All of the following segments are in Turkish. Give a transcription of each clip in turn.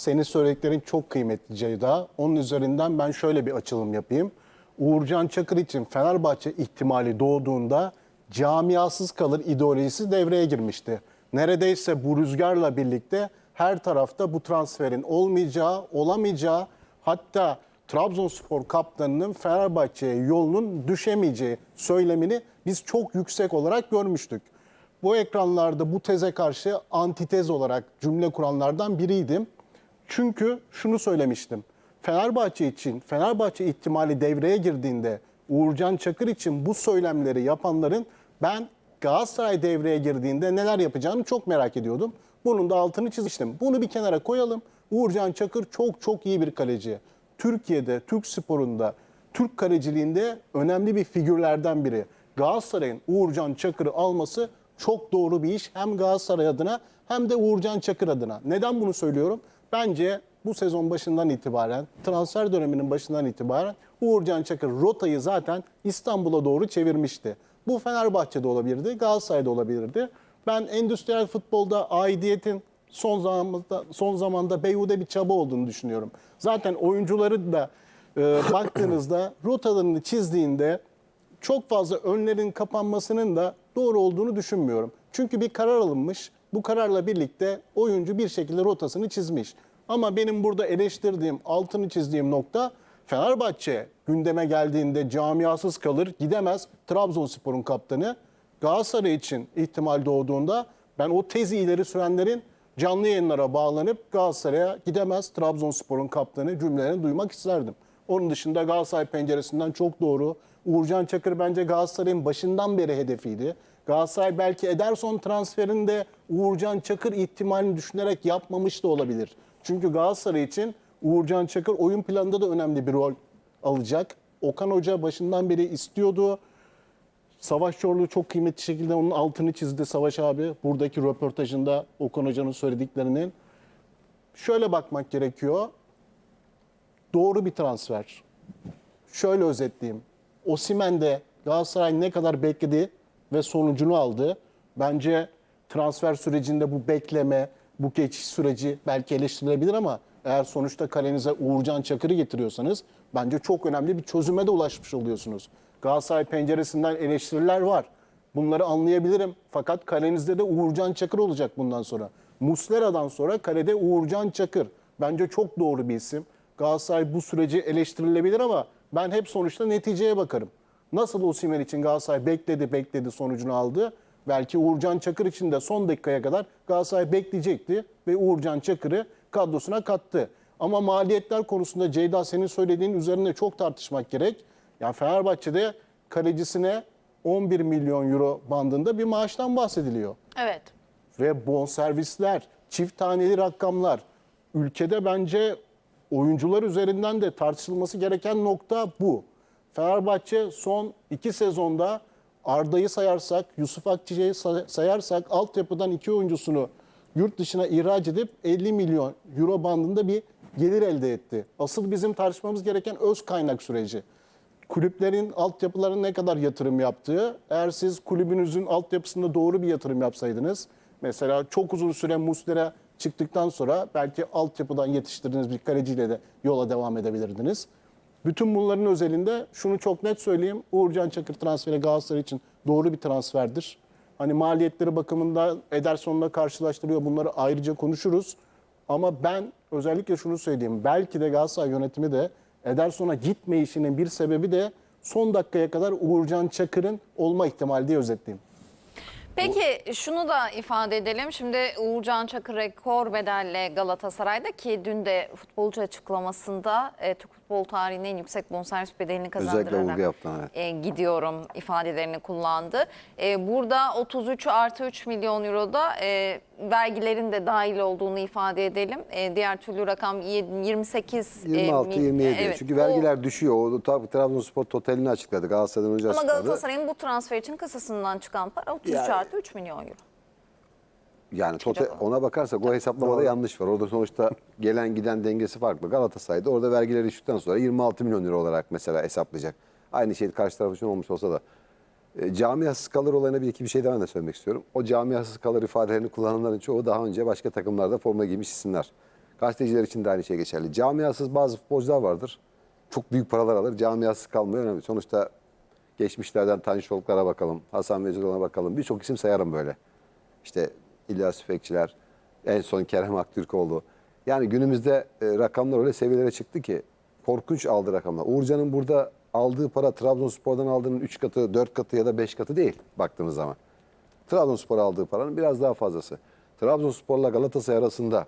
Senin söylediklerin çok kıymetli Ceyda. Onun üzerinden ben şöyle bir açılım yapayım. Uğurcan Çakır için Fenerbahçe ihtimali doğduğunda camiasız kalır ideolojisi devreye girmişti. Neredeyse bu rüzgarla birlikte her tarafta bu transferin olmayacağı, olamayacağı hatta Trabzonspor kaptanının Fenerbahçe'ye yolunun düşemeyeceği söylemini biz çok yüksek olarak görmüştük. Bu ekranlarda bu teze karşı antitez olarak cümle kuranlardan biriydim. Çünkü şunu söylemiştim. Fenerbahçe için, Fenerbahçe ihtimali devreye girdiğinde Uğurcan Çakır için bu söylemleri yapanların ben Galatasaray devreye girdiğinde neler yapacağını çok merak ediyordum. Bunun da altını çizmiştim. Bunu bir kenara koyalım. Uğurcan Çakır çok çok iyi bir kaleci. Türkiye'de, Türk sporunda, Türk kaleciliğinde önemli bir figürlerden biri. Galatasaray'ın Uğurcan Çakır'ı alması çok doğru bir iş. Hem Galatasaray adına hem de Uğurcan Çakır adına. Neden bunu söylüyorum? Bence bu sezon başından itibaren, transfer döneminin başından itibaren Uğurcan Çakır rotayı zaten İstanbul'a doğru çevirmişti. Bu Fenerbahçe'de olabilirdi, Galatasaray'da olabilirdi. Ben endüstriyel futbolda aidiyetin son zamanda son zamanda beyhude bir çaba olduğunu düşünüyorum. Zaten oyuncuları da e, baktığınızda rotalarını çizdiğinde çok fazla önlerin kapanmasının da doğru olduğunu düşünmüyorum. Çünkü bir karar alınmış. Bu kararla birlikte oyuncu bir şekilde rotasını çizmiş. Ama benim burada eleştirdiğim, altını çizdiğim nokta Fenerbahçe gündeme geldiğinde camiasız kalır, gidemez. Trabzonspor'un kaptanı Galatasaray için ihtimal doğduğunda ben o tezi ileri sürenlerin canlı yayınlara bağlanıp Galatasaray'a gidemez Trabzonspor'un kaptanı cümlelerini duymak isterdim. Onun dışında Galatasaray penceresinden çok doğru. Uğurcan Çakır bence Galatasaray'ın başından beri hedefiydi. Galatasaray belki Ederson transferinde Uğurcan Çakır ihtimalini düşünerek yapmamış da olabilir. Çünkü Galatasaray için Uğurcan Çakır oyun planında da önemli bir rol alacak. Okan Hoca başından beri istiyordu. Savaş Çorlu çok kıymetli şekilde onun altını çizdi Savaş abi. Buradaki röportajında Okan Hoca'nın söylediklerinin. Şöyle bakmak gerekiyor. Doğru bir transfer. Şöyle özetleyeyim. Osimhen de Galatasaray ne kadar bekledi ve sonucunu aldı. Bence transfer sürecinde bu bekleme, bu geçiş süreci belki eleştirilebilir ama eğer sonuçta kalenize Uğurcan Çakır'ı getiriyorsanız bence çok önemli bir çözüme de ulaşmış oluyorsunuz. Galatasaray penceresinden eleştiriler var. Bunları anlayabilirim. Fakat kalenizde de Uğurcan Çakır olacak bundan sonra. Muslera'dan sonra kalede Uğurcan Çakır. Bence çok doğru bir isim. Galatasaray bu süreci eleştirilebilir ama ben hep sonuçta neticeye bakarım. Nasıl Osimhen için Galatasaray bekledi bekledi sonucunu aldı. Belki Uğurcan Çakır için de son dakikaya kadar Galatasaray bekleyecekti ve Uğurcan Çakır'ı kadrosuna kattı. Ama maliyetler konusunda Ceyda senin söylediğin üzerine çok tartışmak gerek. Yani Fenerbahçe'de kalecisine 11 milyon euro bandında bir maaştan bahsediliyor Evet. ve bonservisler, çift taneli rakamlar. Ülkede bence oyuncular üzerinden de tartışılması gereken nokta bu. Fenerbahçe son iki sezonda Arda'yı sayarsak, Yusuf Akçiçek'i say- sayarsak altyapıdan iki oyuncusunu yurt dışına ihraç edip 50 milyon euro bandında bir gelir elde etti. Asıl bizim tartışmamız gereken öz kaynak süreci kulüplerin altyapılarına ne kadar yatırım yaptığı, eğer siz kulübünüzün altyapısında doğru bir yatırım yapsaydınız, mesela çok uzun süre Muslera çıktıktan sonra belki altyapıdan yetiştirdiğiniz bir kaleciyle de yola devam edebilirdiniz. Bütün bunların özelinde şunu çok net söyleyeyim. Uğurcan Çakır transferi Galatasaray için doğru bir transferdir. Hani maliyetleri bakımından Ederson'la karşılaştırıyor. Bunları ayrıca konuşuruz. Ama ben özellikle şunu söyleyeyim. Belki de Galatasaray yönetimi de Ederson'a gitme işinin bir sebebi de son dakikaya kadar Uğurcan Çakır'ın olma ihtimali diye özetleyeyim. Peki şunu da ifade edelim. Şimdi Uğurcan Çakır rekor bedelle Galatasaray'da ki dün de futbolcu açıklamasında e, futbol tarihinin en yüksek bonservis bedelini kazandırarak yaptı, evet. e, gidiyorum ifadelerini kullandı. E, burada 33 artı 3 milyon euroda e, vergilerin de dahil olduğunu ifade edelim. E, diğer türlü rakam y- 28 e, 26 mil- 27 evet, çünkü o- vergiler düşüyor. O tabii Trabzonspor totalini açıkladı. Galatasaray'dan önce Ama açıkladı. Galatasaray'ın bu transfer için kasasından çıkan para 33 Yani- artı 3 milyon euro. Yani o. ona bakarsak o hesaplamada yanlış var. Orada sonuçta gelen giden dengesi farklı. Galatasaray'da orada vergileri düştükten sonra 26 milyon lira olarak mesela hesaplayacak. Aynı şey karşı taraf için olmuş olsa da. E, camiasız kalır olayına bir iki bir şey daha da söylemek istiyorum. O camiasız kalır ifadelerini kullananların çoğu daha önce başka takımlarda forma giymiş isimler. Gazeteciler için de aynı şey geçerli. Camiasız bazı futbolcular vardır. Çok büyük paralar alır. Camiasız kalmıyor. Önemli. Sonuçta geçmişlerden Tanju Çoluklar'a bakalım. Hasan Vezirol'a bakalım. Birçok isim sayarım böyle. İşte İlyas Tüfekçiler, en son Kerem Aktürkoğlu. Yani günümüzde e, rakamlar öyle seviyelere çıktı ki korkunç aldı rakamlar. Uğurcan'ın burada aldığı para Trabzonspor'dan aldığının 3 katı, 4 katı ya da 5 katı değil baktığınız zaman. Trabzonspor aldığı paranın biraz daha fazlası. Trabzonspor'la Galatasaray arasında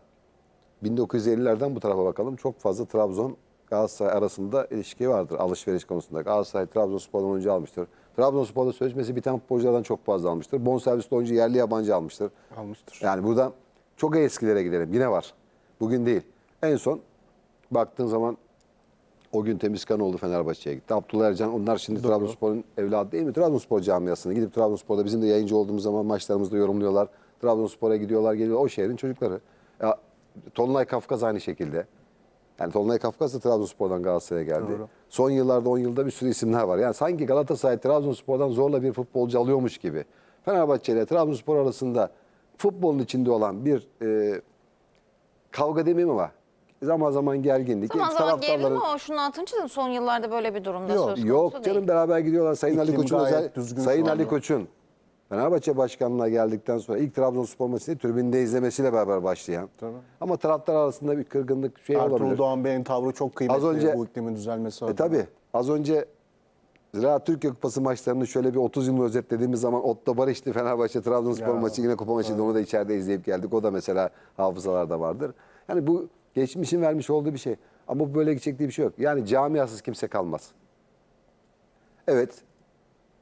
1950'lerden bu tarafa bakalım. Çok fazla Trabzon Galatasaray arasında ilişki vardır alışveriş konusunda. Galatasaray Trabzonspor'dan oyuncu almıştır. Trabzonspor'da sözleşmesi biten futbolculardan çok fazla almıştır. Bonservisli oyuncu yerli yabancı almıştır. Almıştır. Yani buradan çok eskilere gidelim. Yine var. Bugün değil. En son baktığın zaman o gün Temizkan oldu Fenerbahçe'ye gitti. Abdullah Ercan onlar şimdi Trabzonspor'un evladı değil mi? Trabzonspor camiasına gidip Trabzonspor'da bizim de yayıncı olduğumuz zaman maçlarımızda yorumluyorlar. Trabzonspor'a gidiyorlar geliyor. O şehrin çocukları. Ya, Tolunay Kafkas aynı şekilde. Yani Tolunay Kafkas da Trabzonspor'dan Galatasaray'a geldi. Doğru. Son yıllarda 10 yılda bir sürü isimler var. Yani sanki Galatasaray Trabzonspor'dan zorla bir futbolcu alıyormuş gibi. Fenerbahçe ile Trabzonspor arasında futbolun içinde olan bir e, kavga demeyeyim ama zaman zaman gerginlik. Zaman zaman Taraftarların- gerilim ama şunun altını çizdim. Son yıllarda böyle bir durumda Yok, söz konusu Yok değil. canım beraber gidiyorlar. Sayın Ali İklim Koç'un gayet özel Sayın Ali. Koç'un Fenerbahçe başkanlığına geldikten sonra ilk Trabzonspor maçını tribünde izlemesiyle beraber başlayan. Tabii. Ama taraftar arasında bir kırgınlık şey Ertuğrul olabilir. Doğan Bey'in tavrı çok kıymetli Az önce- bu iklimin düzelmesi E adına. tabi az önce Ziraat Türkiye Kupası maçlarını şöyle bir 30 yıl özetlediğimiz zaman Otto Barış'tı Fenerbahçe Trabzonspor Ya. maçı yine kupa maçıydı. Onu da içeride izleyip geldik. O da mesela hafızalarda vardır. Yani bu geçmişin vermiş olduğu bir şey. Ama bu böyle gidecek diye bir şey yok. Yani camiasız kimse kalmaz. Evet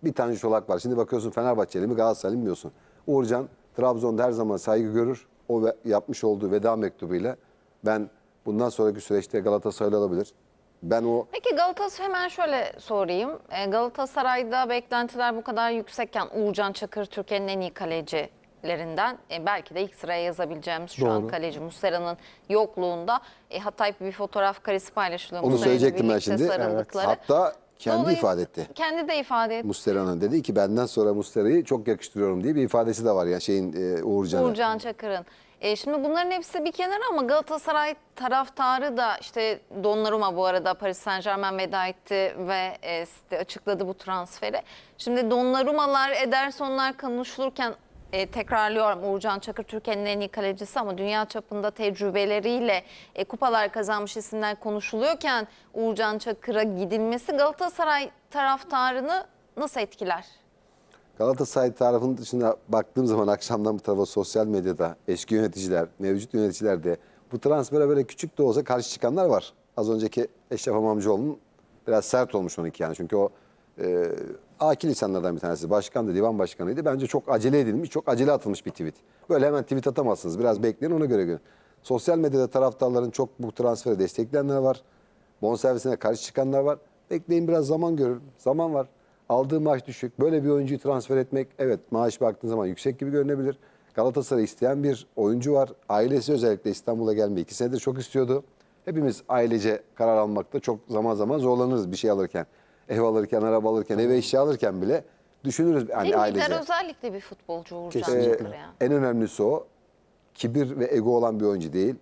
bir tane çolak var. Şimdi bakıyorsun Fenerbahçeli mi Galatasaraylı mı bilmiyorsun. Uğurcan Trabzon'da her zaman saygı görür. O ve- yapmış olduğu veda mektubuyla ben bundan sonraki süreçte Galatasaraylı olabilir. Ben o Peki Galatasaray hemen şöyle sorayım. E, Galatasaray'da beklentiler bu kadar yüksekken Uğurcan Çakır Türkiye'nin en iyi kalecilerinden e, belki de ilk sıraya yazabileceğimiz şu an Doğru. kaleci Muslera'nın yokluğunda e, hatta bir fotoğraf karesi paylaşılıyor. Onu Muslera'yla söyleyecektim ben birlikte şimdi. sarıldıkları. Hatta kendi Dolayısıyla- ifade etti. Kendi de ifade etti. Mustera'nın dedi ki benden sonra Mustera'yı çok yakıştırıyorum diye bir ifadesi de var ya şeyin e, Uğurcan'a. Uğurcan Çakır'ın. E, şimdi bunların hepsi bir kenara ama Galatasaray taraftarı da işte Donnarumma bu arada Paris Saint Germain veda etti ve e, açıkladı bu transferi. Şimdi Donnarumma'lar, Ederson'lar konuşulurken e, tekrarlıyorum Uğurcan Çakır Türkiye'nin en iyi kalecisi ama dünya çapında tecrübeleriyle e, kupalar kazanmış isimler konuşuluyorken Uğurcan Çakır'a gidilmesi Galatasaray taraftarını nasıl etkiler? Galatasaray tarafının dışında baktığım zaman akşamdan bu tarafa sosyal medyada eski yöneticiler, mevcut yöneticiler de bu transfere böyle küçük de olsa karşı çıkanlar var. Az önceki Eşref Amamcıoğlu'nun biraz sert olmuş onunki yani. Çünkü o e, akil insanlardan bir tanesi. Başkandı, divan başkanıydı. Bence çok acele edilmiş, çok acele atılmış bir tweet. Böyle hemen tweet atamazsınız. Biraz bekleyin ona göre. Sosyal medyada taraftarların çok bu transferi destekleyenler var. Bonservisine karşı çıkanlar var. Bekleyin biraz zaman görün. Zaman var. Aldığı maaş düşük. Böyle bir oyuncuyu transfer etmek evet maaş baktığın zaman yüksek gibi görünebilir. Galatasaray isteyen bir oyuncu var. Ailesi özellikle İstanbul'a gelmeyi iki senedir çok istiyordu. Hepimiz ailece karar almakta çok zaman zaman zorlanırız bir şey alırken. Ev alırken, araba alırken, eve eşya alırken bile düşünürüz hani Lider ailece. özellikle bir futbolcu Uğurcan Kesinlikle. Çakır yani. En önemlisi o. Kibir ve ego olan bir oyuncu değil.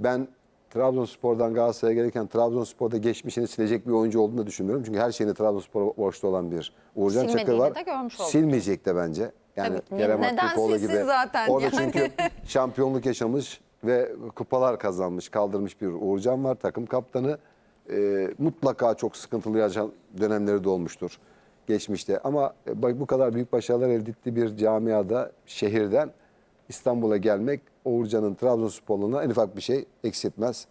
Ben Trabzonspor'dan Galatasaray'a gelirken Trabzonspor'da geçmişini silecek bir oyuncu olduğunu da düşünmüyorum. Çünkü her şeyini Trabzonspor'a borçlu olan bir Uğurcan Çakır var. de görmüş olduk. Silmeyecek de bence. Yani Tabii, Kerem neden Aktürkoğlu silsin zaten Orada yani? çünkü şampiyonluk yaşamış ve kupalar kazanmış, kaldırmış bir Uğurcan var. Takım kaptanı. Ee, mutlaka çok sıkıntılı yaşayan dönemleri de olmuştur geçmişte. Ama e, bak bu kadar büyük başarılar elde ettiği bir camiada, şehirden İstanbul'a gelmek Uğurcan'ın Trabzonspor'una en ufak bir şey eksiltmez.